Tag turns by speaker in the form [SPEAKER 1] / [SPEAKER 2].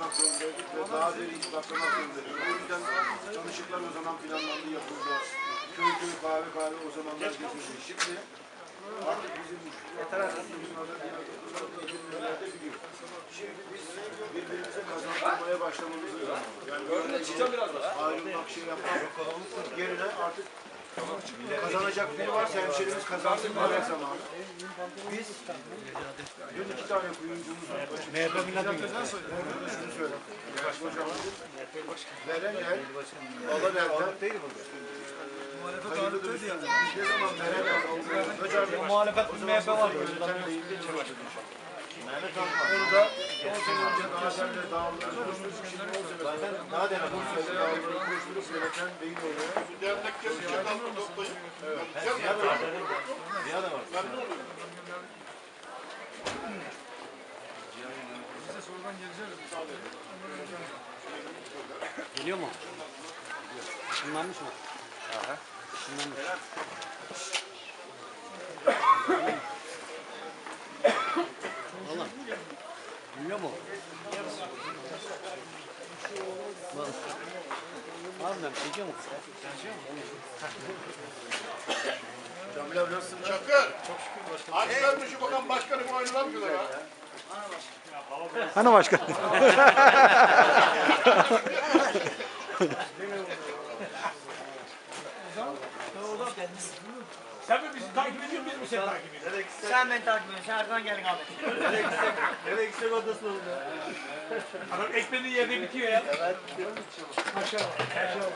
[SPEAKER 1] atlamak zorundayız. O yüzden tanışıklar o zaman planlandı, yapıldı. Köy köy kahve kahve o zamanlar geçildi. Şimdi artık bizim biliyor. Şimdi biz birbirimize kazandırmaya başlamamızın zamanı. Yani böyle ayrılmak şey yapmak yerine artık kazanacak biri varsa hemşerimiz kazansın böyle zamanı. Biz dün iki tane kuyumcumuz var. MHP milletvekili. Şunu söyle. Veren el, alan elden. Hayırlıdır. Biz ne zaman veren el,
[SPEAKER 2] Muhalefet MHP var.
[SPEAKER 1] sen deyince çıkmadın. Onu da 10 sene önce. Şimdi 10 sene zaten daha demek. Bursa'yla dağılırız. Koşturup yöneten beyin oluyor.
[SPEAKER 3] Dernekleri çakallı toplayıp.
[SPEAKER 2] Geliyor mu? Işınlanmış mı? Aha. Işınlanmış. Mu? Bak. Harbiden çekiyor mu?
[SPEAKER 1] Kamil abi nasılsın?
[SPEAKER 3] Çakır. Açlar mı şu bakan başkanı bu oynanamıyor ya.
[SPEAKER 2] Hani başkan?
[SPEAKER 4] Sen mi bizi takip ediyorsun, biz mi seni takip ediyoruz?
[SPEAKER 5] Sen beni takip ediyorsun. Sen arkadan geldin abi.
[SPEAKER 2] Gitsek odasına oldu.
[SPEAKER 4] Adam ekmeğinin yerine bitiyor ya. Evet. Maşallah. Maşallah.